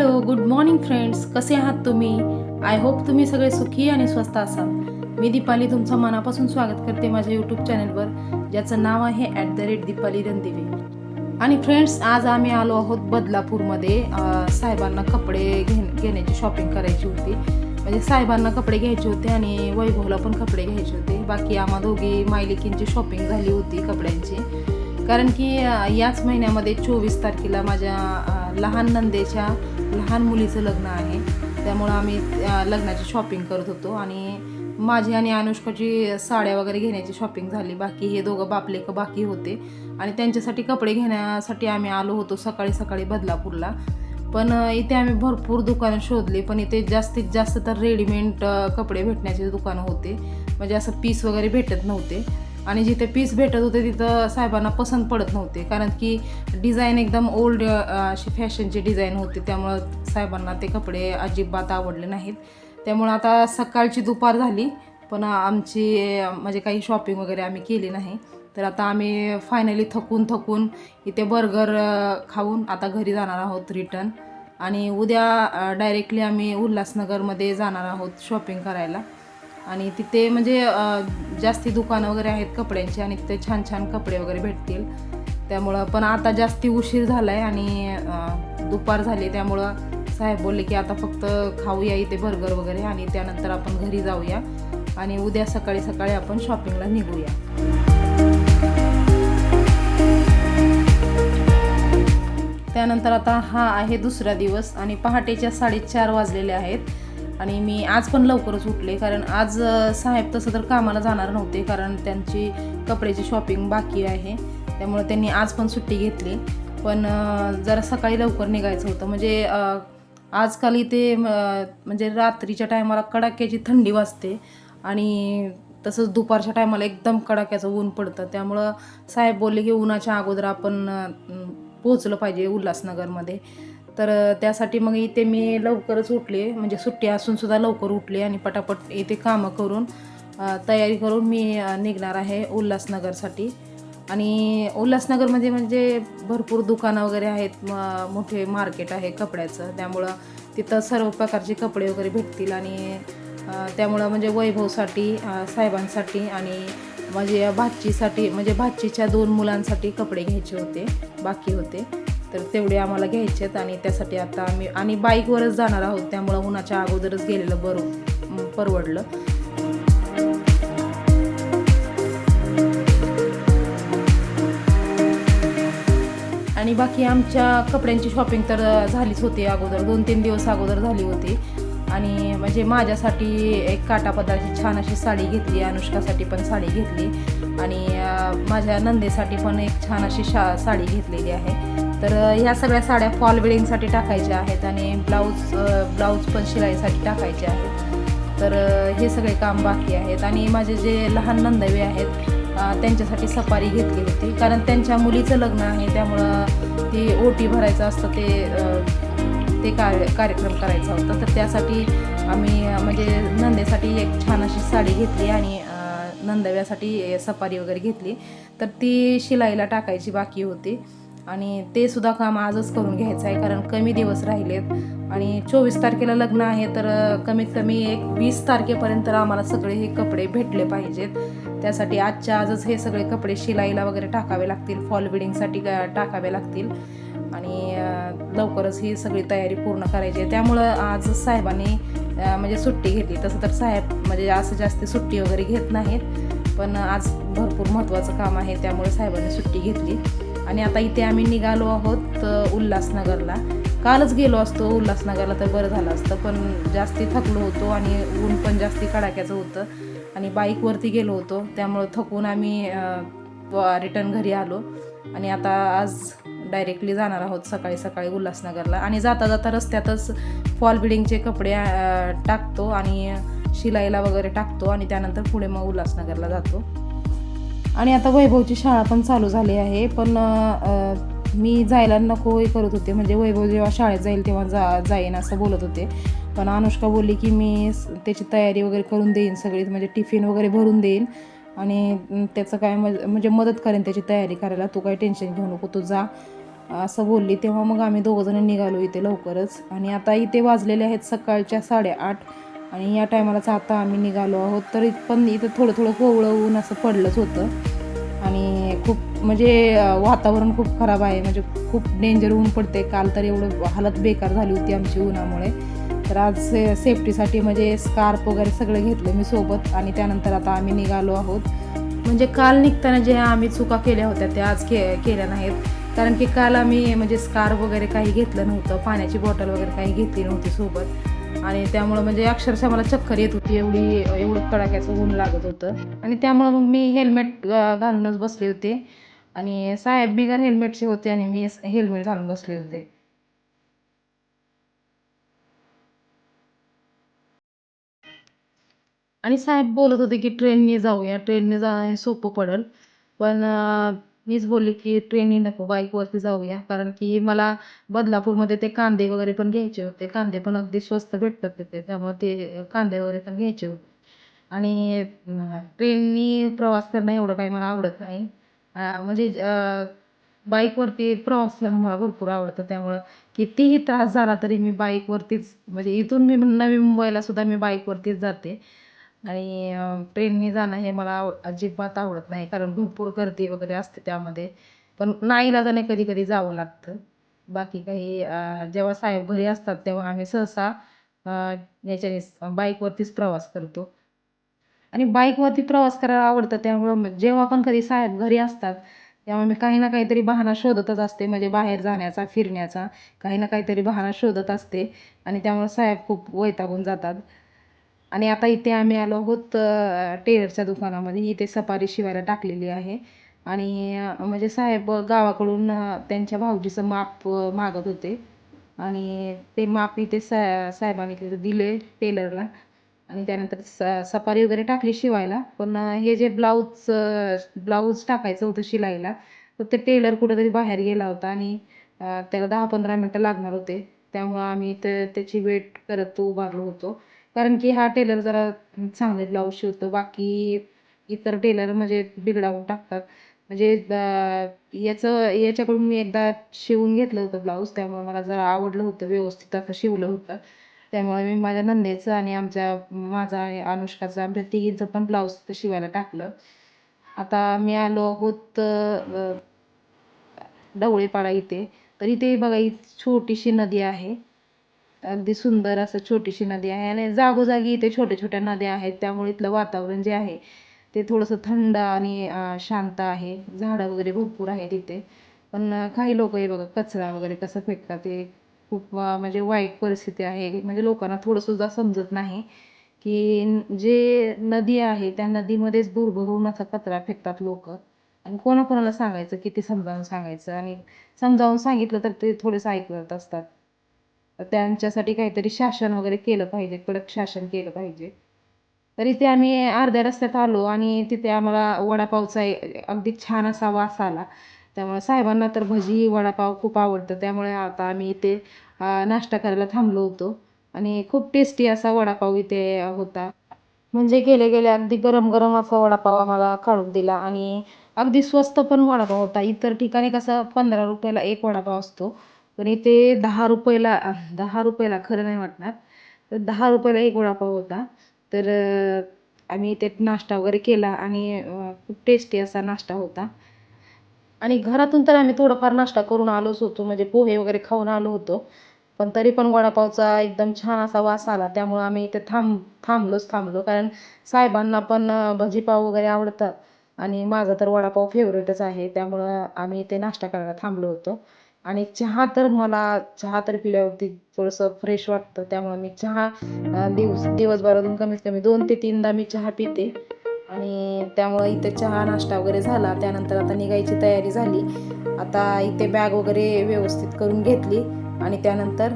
Hello good morning friends. कसे आहात तुम्ही? आय होप तुम्ही सगळे सुखी आणि स्वस्त असाल. मी दीपाली तुमचं मनापासून स्वागत करते माझ्या यूट्यूब चॅनलवर ज्याचं नाव आहे at the rate Deepali Randive. आणि फ्रेंड्स आज आम्ही आलो आहोत बदलापूरमध्ये. साहेबांना कपडे घेण घेण्याची शॉपिंग करायची होती. म्हणजे साहेबांना कपडे घ्यायचे होते आणि वैभवला पण कपडे घ्यायचे होते. बाकी आम्हा दोघी मायलिकींची शॉपिंग झाली होती कपड्यांची. कारण की याच महिन्यामध्ये चोवीस तारखेला माझ्या लहान नंदेच्या लहान मुलीचं लग्न आहे. त्यामुळं आम्ही लग्नाची शॉपिंग करत होतो आणि माझी आणि अनुष्काची साड्या वगैरे घेण्याची शॉपिंग झाली. बाकी हे दोघं बापलेक बाकी होते. आणि त्यांच्यासाठी कपडे घेण्यासाठी आम्ही आलो होतो सकाळी सकाळी बदलापूरला. पण इथे आम्ही भरपूर दुकानं शोधली. पण इथे जास्तीत जास्त तर रेडीमेड कपडे भेटण्याचे दुकानं होते. म्हणजे असं पीस वगैरे भेटत नव्हते. आणि जिथे पीस भेटत होते तिथं साहेबांना पसंत पडत नव्हते. कारण की डिझाईन एकदम ओल्ड अशी फॅशनची डिझाईन होती. त्यामुळं साहेबांना ते कपडे अजिबात आवडले नाहीत. त्यामुळं आता सकाळची दुपार झाली. पण आमची म्हणजे काही शॉपिंग वगैरे आम्ही केली नाही. तर आता आम्ही फायनली थकून थकून इथे बर्गर खाऊन आता घरी जाणार आहोत रिटर्न आणि उद्या डायरेक्टली आम्ही उल्हासनगरमध्ये जाणार आहोत शॉपिंग करायला. आणि तिथे म्हणजे जास्ती दुकानं वगैरे आहेत कपड्यांची आणि तिथे छान छान कपडे वगैरे भेटतील. त्यामुळं पण आता जास्ती उशीर झाला आहे आणि दुपार झाली त्यामुळं साहेब बोलले की आता फक्त खाऊया इथे बर्गर वगैरे आणि त्यानंतर आपण घरी जाऊया आणि उद्या सकाळी सकाळी आपण शॉपिंगला निघूया. त्यानंतर आता हा आहे दुसरा दिवस आणि पहाटेच्या साडेचार वाजलेले आहेत. आणि मी आज पण लवकरच उठले कारण आज साहेब तसं तर कामाला जाणार नव्हते कारण त्यांची कपड्याची शॉपिंग बाकी आहे. त्यामुळे त्यांनी आज पण सुट्टी घेतली. पण जरा सकाळी लवकर निघायचं होतं. म्हणजे आजकाल इथे म्हणजे रात्रीच्या टायमाला कडाक्याची थंडी वाजते आणि तसंच दुपारच्या टायमाला एकदम कडाक्याचं ऊन पडतं. त्यामुळं साहेब बोलले की उन्हाच्या अगोदर आपण पोहोचलं पाहिजे उल्हासनगरमध्ये. तर त्यासाठी मग इथे मी लवकरच उठले म्हणजे सुट्टी असूनसुद्धा लवकर उठले आणि पटापट इथे कामं करून तयारी करून मी निघणार आहे उल्हासनगरसाठी. आणि उल्हासनगरमध्ये म्हणजे भरपूर दुकानं वगैरे आहेत म मोठे मार्केट आहे कपड्याचं. त्यामुळं तिथं सर्व प्रकारचे कपडे वगैरे भेटतील आणि त्यामुळं म्हणजे वैभवसाठी साहेबांसाठी आणि म्हणजे भाचीसाठी म्हणजे भाचीच्या दोन मुलांसाठी कपडे घ्यायचे होते बाकी होते. तर तेवढे आम्हाला घ्यायचे आहेत आणि त्यासाठी आता आम्ही आणि बाईकवरच जाणार आहोत त्यामुळं उन्हाच्या अगोदरच गेलेलं बरं परवडलं. आणि बाकी आमच्या कपड्यांची शॉपिंग तर झालीच होती अगोदर दोन तीन दिवस अगोदर झाली होती. आणि म्हणजे माझ्यासाठी एक काटा काटापदाची छान अशी साडी घेतली अनुष्कासाठी पण साडी घेतली. आणि माझ्या नंदेसाठी पण एक छान अशी शा साडी घेतलेली आहे. तर ह्या सगळ्या साड्या फॉल वेडिंगसाठी टाकायच्या आहेत आणि ब्लाऊज ब्लाऊज पण शिलाईसाठी टाकायचे आहेत. तर हे सगळे काम बाकी आहेत. आणि माझे जे लहान नंदवे आहेत त्यांच्यासाठी सफारी घेतली होती. कारण त्यांच्या मुलीचं लग्न आहे त्यामुळं ती ओटी भरायचं असतं ते ते कार्य कार्यक्रम करायचा होता. तर त्यासाठी आम्ही म्हणजे नंदेसाठी एक छान अशी साडी घेतली आणि नंदव्यासाठी सफारी वगैरे घेतली. तर ती शिलाईला टाकायची बाकी होती. आणि ते सुद्धा काम आजच करून घ्यायचं आहे कारण कमी दिवस राहिलेत. आणि चोवीस तारखेला लग्न आहे तर कमीत कमी एक वीस तारखेपर्यंत आम्हाला सगळे हे कपडे भेटले पाहिजेत. त्यासाठी आजच्या आजच हे सगळे कपडे शिलाईला वगैरे टाकावे लागतील फॉल बिडिंगसाठी टाकावे लागतील. आणि लवकरच ही सगळी तयारी पूर्ण करायची आहे. त्यामुळं आज साहेबांनी म्हणजे सुट्टी घेतली. तसं तर साहेब म्हणजे असं जास्त सुट्टी वगैरे घेत नाहीत. पण आज भरपूर महत्त्वाचं काम आहे त्यामुळे साहेबांनी सुट्टी घेतली. आणि आता इथे आम्ही निघालो आहोत उल्हासनगरला. कालच गेलो असतो उल्हासनगरला तर बरं झालं असतं पण जास्ती थकलो होतो आणि ऊन पण जास्ती कडाक्याचं होतं. आणि बाईकवरती गेलो होतो त्यामुळं थकून आम्ही रिटर्न घरी आलो. आणि आता आज डायरेक्टली जाणार आहोत सकाळी सकाळी उल्हासनगरला. आणि जाता जाता रस्त्यातच फॉल बिडिंगचे कपडे टाकतो आणि शिलाईला वगैरे टाकतो आणि त्यानंतर पुढे मग उल्हासनगरला जातो. आणि आता वैभवची शाळा पण चालू झाली आहे पण मी जायला नको हे करत होते. म्हणजे वैभव जेव्हा शाळेत जाईल तेव्हा जा जाईन असं बोलत होते. पण अनुष्का बोलली की मी त्याची तयारी वगैरे करून देईन सगळी म्हणजे टिफिन वगैरे भरून देईन. आणि त्याचं काय म्हणजे मदत करेन त्याची तयारी करायला. तू काही टेन्शन घेऊ नको तू जा. असं बोलली तेव्हा मग आम्ही दोघंजण निघालो इथे लवकरच. आणि आता इथे वाजलेले आहेत सकाळच्या साडेआठ आणि या टायमालाच आता आम्ही निघालो आहोत. तर पण इथं थोडं थोडं कोवळं ऊन असं पडलंच होतं. आणि खूप म्हणजे वातावरण खूप खराब आहे. म्हणजे खूप डेंजर ऊन पडते काल तर एवढं हालत बेकार झाली होती आमची उन्हामुळे. तर आज से सेफ्टीसाठी म्हणजे स्कार्फ वगैरे सगळं घेतलं मी सोबत आणि त्यानंतर आता आम्ही निघालो आहोत. म्हणजे काल निघताना जे आम्ही चुका केल्या होत्या त्या आज के केल्या नाहीत. कारण की काल आम्ही म्हणजे स्कार्फ वगैरे काही घेतलं नव्हतं पाण्याची बॉटल वगैरे काही घेतली नव्हती सोबत. आणि त्यामुळं म्हणजे अक्षरशः मला चक्कर येत होती एवढी एवढं कडाक्याचं ऊन लागत होतं. आणि त्यामुळं मग मी हेल्मेट घालूनच बसले होते. आणि साहेब बिगर हेल्मेटचे होते आणि मी हेल्मेट घालून बसले होते. आणि साहेब बोलत होते की ट्रेनने जाऊया ट्रेनने जाणं हे सोपं पडेल. पण मीच बोलली की ट्रेननी नको बाईकवरती जाऊया. कारण की मला बदलापूरमध्ये ते कांदे वगैरे पण घ्यायचे होते. कांदे पण अगदी स्वस्त भेटतात तिथे. त्यामुळे ते कांदे वगैरे पण घ्यायचे होते. आणि ट्रेननी प्रवास करणं एवढं काही मला आवडत नाही. म्हणजे बाईकवरती प्रवास करणं मला भरपूर आवडतं. त्यामुळं कितीही त्रास झाला तरी मी बाईकवरतीच म्हणजे इथून मी नवी मुंबईला सुद्धा मी बाईकवरतीच जाते. आणि ट्रेनने जाणं हे मला आव अजिबात आवडत नाही. कारण भरपूर गर्दी वगैरे असते त्यामध्ये. पण नाईलाजाने कधी कधी जावं लागतं. बाकी काही जेव्हा साहेब घरी असतात तेव्हा आम्ही सहसा याच्याने बाईकवरतीच प्रवास करतो. आणि बाईकवरती प्रवास करायला आवडतं त्यामुळं जेव्हा पण कधी साहेब घरी असतात तेव्हा मी काही ना काहीतरी बहाणा शोधतच असते. म्हणजे बाहेर जाण्याचा फिरण्याचा काही ना काहीतरी बहाणा शोधत असते. आणि त्यामुळे साहेब खूप वैतागून जातात. आणि आता इथे आम्ही आलो आहोत टेलरच्या दुकानामध्ये. इथे सफारी शिवायला टाकलेली आहे. आणि म्हणजे साहेब गावाकडून त्यांच्या भाऊजीचं माप मागत होते. आणि ते माप इथे सा साहेबांनी तिथे दिले टेलरला. आणि त्यानंतर स सफारी वगैरे टाकली शिवायला. पण हे जे ब्लाऊज ब्लाऊज टाकायचं होतं शिलाईला तर ते टेलर कुठेतरी बाहेर गेला होता. आणि त्याला दहा पंधरा मिनटं लागणार होते. त्यामुळं आम्ही ते त्याची वेट करत उभारलो होतो. कारण की हा टेलर जरा चांगले ब्लाऊज शिवतो बाकी इतर टेलर म्हणजे बिघडावून टाकतात. म्हणजे याचं याच्याकडून मी एकदा शिवून घेतलं होतं ब्लाऊज त्यामुळे मला जरा आवडलं होतं व्यवस्थित असं शिवलं होतं. त्यामुळे मी माझ्या नंदेचं आणि आमच्या माझा आणि अनुष्काचा आमच्या तिघींचं पण ब्लाऊज तिथं शिवायला टाकलं. आता मी आलो आहोत ढवळेपाडा इथे. तर इथे बघा ही छोटीशी नदी आहे. अगदी सुंदर असं छोटीशी नदी आहे आणि जागोजागी इथे छोट्या छोट्या नद्या आहेत. त्यामुळे इथलं वातावरण जे आहे ते थोडंसं थंड आणि शांत आहे. झाडं वगैरे भरपूर आहेत इथे. पण काही लोक हे बघा कचरा वगैरे कसं फेकतात ते खूप म्हणजे वाईट परिस्थिती आहे. म्हणजे लोकांना थोडंसुद्धा समजत नाही की जे नदी आहे त्या नदीमध्येच भरभरून असा कचरा फेकतात लोक. आणि कोणाकोणाला सांगायचं किती समजावून सांगायचं. आणि समजावून सांगितलं तर ते थोडेसं ऐकत असतात. त्यांच्यासाठी काहीतरी शासन वगैरे केलं पाहिजे कडक शासन केलं पाहिजे. तर इथे आम्ही अर्ध्या रस्त्यात आलो आणि तिथे आम्हाला वडापावचा अगदी छान असा वास आला. त्यामुळे साहेबांना तर भजी वडापाव खूप आवडतं. त्यामुळे आता आम्ही इथे नाश्ता करायला थांबलो होतो. आणि खूप टेस्टी असा वडापाव इथे होता. म्हणजे गेले गेले अगदी गरम गरम असा वडापाव आम्हाला काढून दिला. आणि अगदी स्वस्त पण वडापाव होता. इतर ठिकाणी कसं पंधरा रुपयाला एक वडापाव असतो. पण इथे दहा रुपयाला दहा रुपयाला खरं नाही वाटणार. तर दहा रुपयाला एक वडापाव होता. तर आम्ही त्यात नाश्ता वगैरे केला आणि खूप टेस्टी असा नाश्ता होता. आणि घरातून तर आम्ही थोडंफार नाश्ता करून आलोच होतो. म्हणजे पोहे वगैरे खाऊन आलो होतो. पण तरी पण वडापावचा एकदम छान असा वास आला. त्यामुळं आम्ही इथे थांब थांबलोच थांबलो. कारण साहेबांना पण भजीपाव वगैरे आवडतात. आणि माझा तर वडापाव फेवरेटच आहे. त्यामुळं आम्ही इथे नाश्ता करायला थांबलो होतो. आणि चहा तर मला चहा तर पिल्यावरती थोडंसं फ्रेश वाटतं. त्यामुळं मी चहा दिवस दिवसभरातून कमीत कमी दोन ते तीनदा मी चहा पिते. आणि त्यामुळे इथे चहा नाश्ता वगैरे झाला. त्यानंतर आता निघायची तयारी झाली. आता इथे बॅग वगैरे व्यवस्थित करून घेतली. आणि त्यानंतर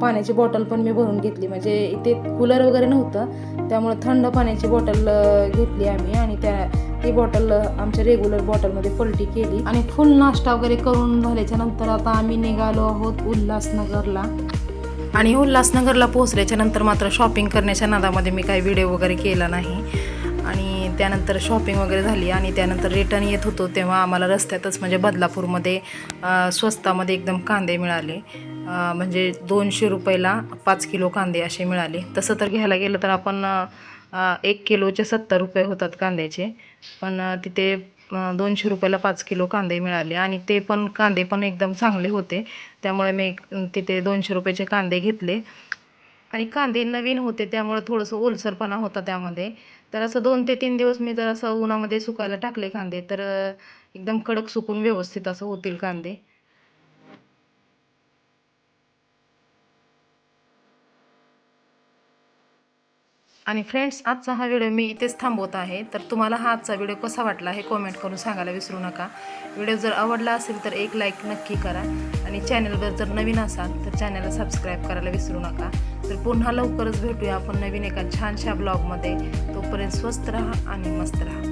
पाण्याची बॉटल पण मी भरून घेतली. म्हणजे इथे कूलर वगैरे नव्हतं त्यामुळे थंड पाण्याची बॉटल घेतली आम्ही आणि त्या ती बॉटल आमच्या रेग्युलर बॉटलमध्ये पलटी केली. आणि फुल नाश्ता वगैरे करून झाल्याच्यानंतर आता आम्ही निघालो आहोत उल्हासनगरला. आणि उल्हासनगरला पोहोचल्याच्या नंतर मात्र शॉपिंग करण्याच्या नादामध्ये मी काही व्हिडिओ वगैरे केला नाही. त्यानंतर शॉपिंग वगैरे झाली आणि त्यानंतर रिटर्न येत होतो तेव्हा आम्हाला रस्त्यातच म्हणजे बदलापूरमध्ये स्वस्तामध्ये एकदम कांदे मिळाले. म्हणजे दोनशे रुपयाला पाच किलो कांदे असे मिळाले. तसं तर घ्यायला गेलं तर आपण एक किलोचे सत्तर रुपये होतात कांद्याचे. पण तिथे दोनशे रुपयाला पाच किलो कांदे मिळाले आणि ते पण कांदे पण एकदम चांगले होते. त्यामुळे मी तिथे दोनशे रुपयाचे कांदे घेतले. आणि कांदे नवीन होते त्यामुळे थोडंसं ओलसरपणा होता त्यामध्ये. तर असं दोन ते तीन दिवस मी जर असं उन्हामध्ये सुकायला टाकले कांदे तर एकदम कडक सुकून व्यवस्थित असं होतील कांदे. आणि फ्रेंड्स आजचा हा व्हिडिओ मी इथेच थांबवत आहे. तर तुम्हाला हा आजचा व्हिडिओ कसा वाटला हे कॉमेंट करून सांगायला विसरू नका. व्हिडिओ जर आवडला असेल तर एक लाईक नक्की करा. आणि चॅनलवर जर नवीन असाल तर चॅनलला सबस्क्राईब करायला विसरू नका. तर पुन्हा लवकरच भेटूया आपण नवीन एका छानशा ब्लॉगमध्ये तोपर्यंत स्वस्त राहा आणि मस्त राहा.